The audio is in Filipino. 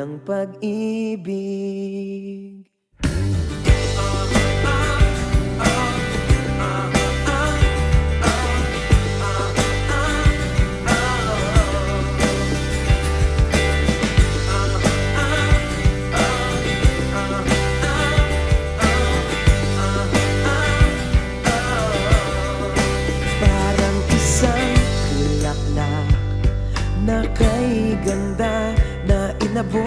ng pag-ibig. na kay ganda na inabot